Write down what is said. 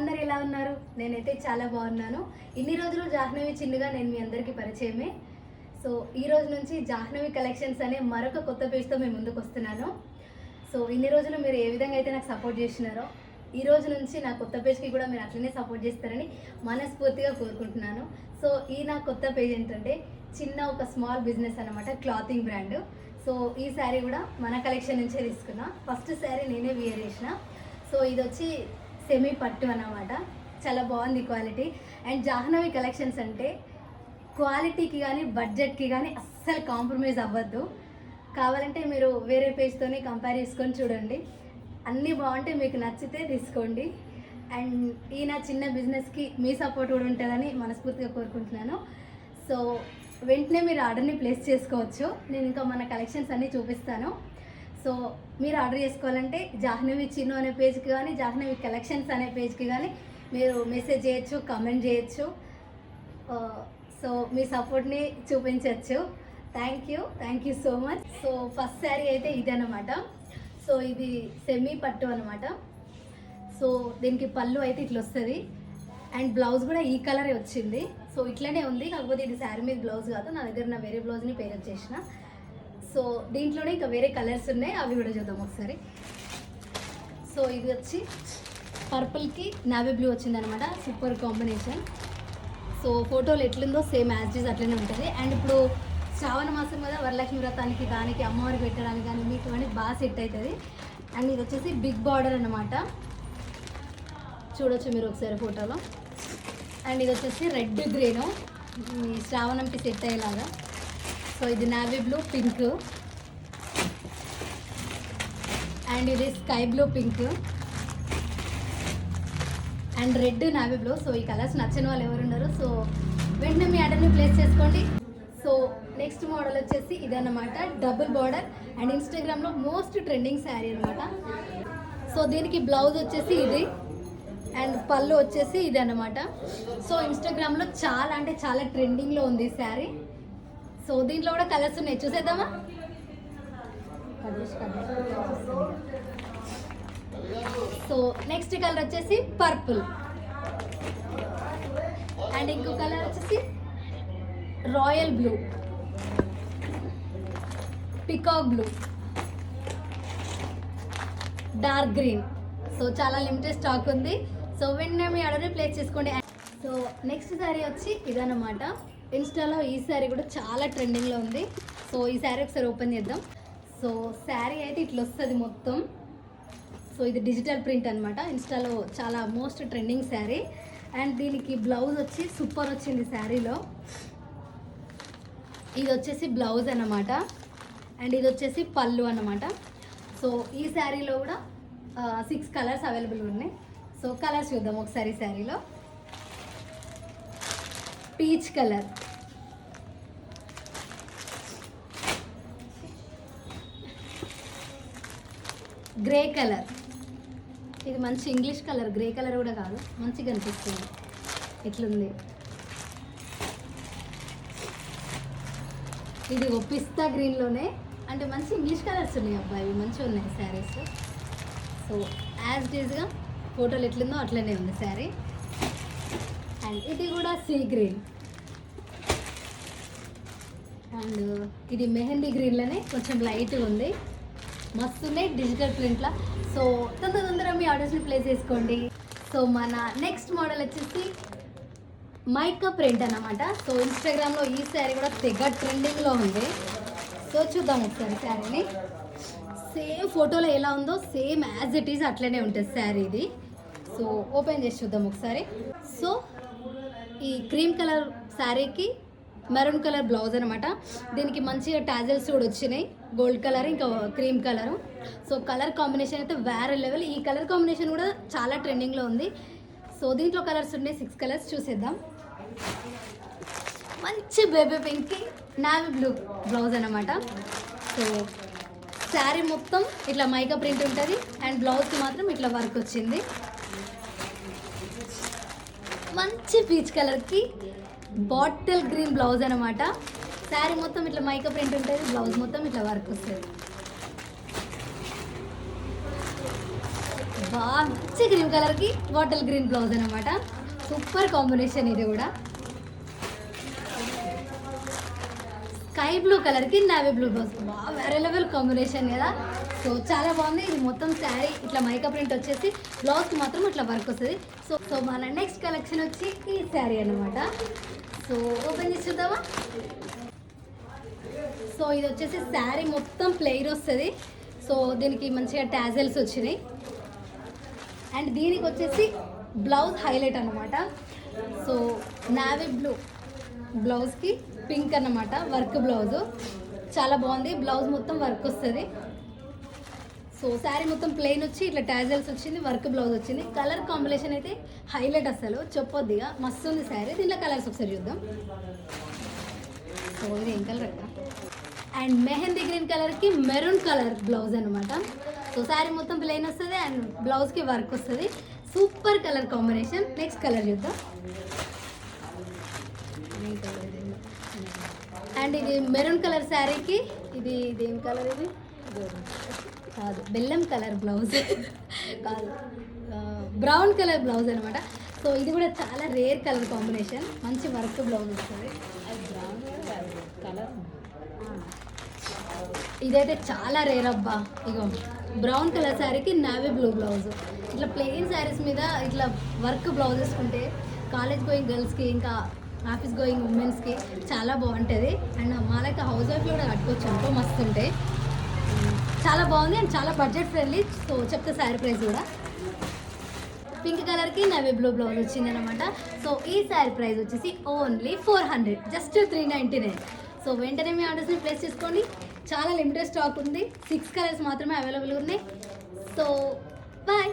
అందరు ఎలా ఉన్నారు? నేనైతే చాలా బాగున్నాను. ఇన్ని రోజులు జాహ్నవి చిన్నుగా నేను మీ అందరికీ పరిచయమే. సో ఈ రోజు నుంచి జాహ్నవి కలెక్షన్స్ అనే మరొక కొత్త పేజ్తో మేము ముందుకు వస్తున్నాను. సో ఇన్ని రోజులు మీరు ఏ విధంగా అయితే నాకు సపోర్ట్ చేసినారో ఈ రోజు నుంచి నా కొత్త పేజ్కి కూడా మీరు అట్లనే సపోర్ట్ చేస్తారని మనస్ఫూర్తిగా కోరుకుంటున్నాను. సో ఈ నా కొత్త పేజ్ ఏంటంటే చిన్న ఒక స్మాల్ బిజినెస్ అన్నమాట క్లాతింగ్ బ్రాండ్ సో ఈ శారీ కూడా మన కలెక్షన్ నుంచే తీసుకున్నా. ఫస్ట్ శారీ నేనే వియర్ చేసిన. సో ఇది వచ్చి సెమీ పట్టు అన్నమాట. చాలా బాగుంది క్వాలిటీ అండ్ జాహ్నవి కలెక్షన్స్ అంటే క్వాలిటీకి కానీ బడ్జెట్కి కానీ అస్సలు కాంప్రమైజ్ అవ్వద్దు. కావాలంటే మీరు వేరే పేజ్తోనే కంపేర్ చేసుకొని చూడండి. అన్నీ బాగుంటే మీకు నచ్చితే తీసుకోండి. అండ్ ఈ నా చిన్న బిజినెస్కి మీ సపోర్ట్ కూడా ఉంటుందని మనస్ఫూర్తిగా కోరుకుంటున్నాను. సో వెంటనే మీరు ఆర్డర్ని ప్లేస్ చేసుకోవచ్చు. నేను ఇంకా మన కలెక్షన్స్ అన్నీ చూపిస్తాను. సో మీరు ఆర్డర్ చేసుకోవాలంటే జాహ్నవి చిన్ను అనే పేజ్కి కానీ జాహ్నవి కలెక్షన్స్ అనే పేజ్కి కానీ మీరు మెసేజ్ చేయొచ్చు కమెంట్ చేయొచ్చు. సో మీ సపోర్ట్ని చూపించవచ్చు thank you thank you so much so first sari అయితే ఇది అనమాట సో ఇది సెమీ పట్టు అనమాట సో దీనికి పళ్ళు అయితే ఇట్లా వస్తుంది. అండ్ బ్లౌజ్ కూడా ఈ కలరే వచ్చింది. సో ఇట్లనే ఉంది. కాకపోతే ఇది శారీ మీద బ్లౌజ్ కాదు. నా దగ్గర నా వేరే బ్లౌజ్ని పేర్ చేసిన. సో దీంట్లోనే ఇంకా వేరే కలర్స్ ఉన్నాయి అవి కూడా చూద్దాం ఒకసారి. సో ఇది వచ్చి పర్పుల్కి నావీ బ్లూ వచ్చిందనమాట సూపర్ కాంబినేషన్. సో ఫోటోలు ఎట్లుందో సేమ్ యాజ్ ఇస్ అట్లనే ఉంటుంది. అండ్ ఇప్పుడు శ్రావణ మాసం కదా వరలక్ష్మి వ్రతానికి దానికి అమ్మవారి పెట్టడానికి కానీ మీకు ఇవన్నీ బాగా సెట్ అవుతుంది. అండ్ ఇది వచ్చేసి బిగ్ బార్డర్ అనమాట చూడొచ్చు మీరు ఒకసారి ఫోటోలో. అండ్ ఇది వచ్చేసి రెడ్ గ్రీను. శ్రావణంకి సెట్ అయ్యేలాగా. సో ఇది నావీ బ్లూ పింక్. అండ్ ఇది sky blue pink. And red navy blue. So ఈ కలర్స్ నచ్చని వాళ్ళు ఎవరు ఉన్నారు సో వెంటనే మీ ఆర్డర్ని ప్లేస్ చేసుకోండి. సో నెక్స్ట్ మోడల్ వచ్చేసి ఇదన్నమాట డబుల్ బార్డర్ అండ్ ఇన్స్టాగ్రామ్లో మోస్ట్ ట్రెండింగ్ శారీ అనమాట సో దీనికి బ్లౌజ్ వచ్చేసి ఇది అండ్ పళ్ళు వచ్చేసి ఇది అనమాట సో ఇన్స్టాగ్రామ్లో చాలా అంటే చాలా ట్రెండింగ్లో ఉంది ఈ శారీ. సో దీంట్లో కూడా కలర్స్ ఉన్నాయి. చూసేద్దామా? సో నెక్స్ట్ కలర్ వచ్చేసి పర్పుల్ అండ్ ఇంకో కలర్ వచ్చేసి royal blue peacock blue dark green so చాలా లిమిటెడ్ స్టాక్ ఉంది. సో వెంటనే మీ ఆర్డర్ ప్లేస్ చేసుకోండి. సో నెక్స్ట్ సారీ వచ్చి ఇదన్నమాట. ఇన్స్టాలో ఈ శారీ కూడా చాలా ట్రెండింగ్లో ఉంది. సో ఈ శారీ ఒకసారి ఓపెన్ చేద్దాం. సో శారీ అయితే ఇట్లా వస్తుంది మొత్తం. సో ఇది డిజిటల్ ప్రింట్ అనమాట ఇన్స్టాలో చాలా మోస్ట్ ట్రెండింగ్ శారీ. అండ్ దీనికి బ్లౌజ్ వచ్చి సూపర్ వచ్చింది శారీలో. ఇది వచ్చేసి బ్లౌజ్ అనమాట అండ్ ఇది వచ్చేసి పళ్ళు అన్నమాట. సో ఈ శారీలో కూడా సిక్స్ కలర్స్ అవైలబుల్ ఉన్నాయి. సో కలర్స్ చూద్దాం ఒకసారి శారీలో. Peach colour. Grey colour. ఇది మంచి ఇంగ్లీష్ కలర్ గ్రే కలర్ కూడా కాదు మంచిగా అనిపిస్తుంది. ఎట్లుంది? ఇది ఒప్పిస్తా పిస్తా గ్రీన్లోనే అంటే మంచి ఇంగ్లీష్ కలర్స్ ఉన్నాయి అబ్బాయి మంచిగా ఉన్నాయి శారీస్. సో యాజ్ డీజ్గా ఫోటోలు ఎట్లుందో అట్లనే ఉంది శారీ. అండ్ ఇది కూడా సీ గ్రీన్ అండ్ ఇది మెహందీ గ్రీన్లోనే కొంచెం లైట్గా ఉంది. మస్తు ఉన్నాయి డిజిటల్ ప్రింట్లో సో తొందర తొందరగా మీ ఆర్డర్స్ని ప్లేస్ చేసుకోండి. సో మన నెక్స్ట్ మోడల్ వచ్చేసి మైకా ప్రింట్ అనమాట సో ఇన్స్టాగ్రామ్లో ఈ శారీ కూడా తెగ ట్రెండింగ్లో ఉంది. సో చూద్దాం ఒకసారి శారీని సేమ్ ఫోటోలో ఎలా ఉందో సేమ్ యాజ్ ఇట్ ఈజ్ అట్లనే ఉంటుంది శారీ ఇది. సో ఓపెన్ చేసి చూద్దాం ఒకసారి. సో ఈ క్రీమ్ కలర్ శారీకి మెరూన్ కలర్ బ్లౌజ్ అనమాట దీనికి మంచిగా టాజల్స్ కూడా వచ్చినాయి. గోల్డ్ కలర్ ఇంకా cream colour. So colour combination అయితే వేరే లెవెల్. ఈ కలర్ కాంబినేషన్ కూడా చాలా ట్రెండింగ్లో ఉంది. సో దీంట్లో కలర్స్ ఉన్నాయి సిక్స్ కలర్స్ చూసేద్దాం. మంచి బేబీ పింక్కి నావీ బ్లూ బ్లౌజ్ అనమాట సో శారీ మొత్తం ఇట్లా మైకా ప్రింట్ ఉంటుంది. అండ్ బ్లౌజ్కి మాత్రం ఇట్లా వర్క్ వచ్చింది. మంచి పీచ్ కలర్కి బాటిల్ గ్రీన్ బ్లౌజ్ అనమాట శారీ మొత్తం ఇట్లా మైకప్ ప్రింట్ ఉంటుంది బ్లౌజ్ మొత్తం ఇట్లా వర్క్ వస్తుంది. బాగా మంచి గ్రీన్ కలర్కి బాటిల్ గ్రీన్ బ్లౌజ్ అనమాట సూపర్ కాంబినేషన్ ఇది కూడా. స్కై బ్లూ కలర్కి నావీ బ్లూ బ్లౌజ్. బాగా వేరే లెవెల్ కాంబినేషన్ కదా. సో చాలా బాగుంది. ఇది మొత్తం శారీ ఇట్లా మైకా ప్రింట్ వచ్చేసి బ్లౌజ్కి మాత్రం ఇట్లా వర్క్ వస్తుంది. సో సో మన నెక్స్ట్ కలెక్షన్ వచ్చి ఈ శారీ అనమాట సో ఓపెన్ చేసి చూద్దామా? సో ఇది వచ్చేసి శారీ మొత్తం ప్లెయిర్ వస్తుంది. సో దీనికి మంచిగా టాజల్స్ వచ్చినాయి. అండ్ దీనికి వచ్చేసి బ్లౌజ్ హైలైట్ అనమాట సో నావీ బ్లూ బ్లౌజ్కి పింక్ అన్నమాట వర్క్ బ్లౌజు. చాలా బాగుంది. బ్లౌజ్ మొత్తం వర్క్ వస్తుంది. సో శారీ మొత్తం ప్లెయిన్ వచ్చి ఇట్లా టాజల్స్ వచ్చింది వర్క్ బ్లౌజ్ వచ్చింది. కలర్ కాంబినేషన్ అయితే హైలైట్ అసలు చెప్పొద్దిగా. మస్తు ఉంది శారీ. దీంట్లో కలర్స్ ఒకసారి చూద్దాం. సో ఇది ఏం కలర్ అక్క? అండ్ మెహందీ గ్రీన్ కలర్కి మెరూన్ కలర్ బ్లౌజ్ అనమాట సో శారీ మొత్తం ప్లెయిన్ వస్తుంది అండ్ బ్లౌజ్కి వర్క్ వస్తుంది. Super colour combination next colour చూద్దాం. అండ్ ఇది మెరూన్ కలర్ శారీకి ఇది ఇది ఏం కలర్ ఇది? కాదు బెల్లం కలర్ బ్లౌజ్. కాదు బ్రౌన్ కలర్ బ్లౌజ్ అనమాట సో ఇది కూడా చాలా రేర్ కలర్ కాంబినేషన్. మంచి వర్క్ బ్లౌజ్ వస్తుంది. కలర్. ఇదైతే చాలా రేర్ అబ్బా. ఇగో బ్రౌన్ కలర్ శారీకి నావీ బ్లూ బ్లౌజ్. ఇట్లా ప్లెయిన్ శారీస్ మీద ఇట్లా వర్క్ బ్లౌజ్ వేసుకుంటే కాలేజ్ గోయింగ్ గర్ల్స్కి ఇంకా ఆఫీస్ గోయింగ్ ఉమెన్స్కి చాలా బాగుంటుంది. అండ్ మాలైతే హౌస్ వైఫ్లో కూడా కట్టుకోవచ్చు ఎంతో మస్తు ఉంటాయి చాలా బాగుంది అండ్ చాలా బడ్జెట్ ఫ్రెండ్లీ సో చెప్తే శారీ ప్రైస్ కూడా. పింక్ కలర్కి నవీ బ్లూ బ్లౌజ్ వచ్చింది అనమాట సో ఈ శారీ ప్రైస్ వచ్చేసి only four hundred just three ninety nine so వెంటనే మీ ఆర్డర్స్ని ప్లేస్ చేసుకోండి. చాలా లిమిటెడ్ స్టాక్ ఉంది. సిక్స్ కలర్స్ మాత్రమే అవైలబుల్ ఉన్నాయి. So bye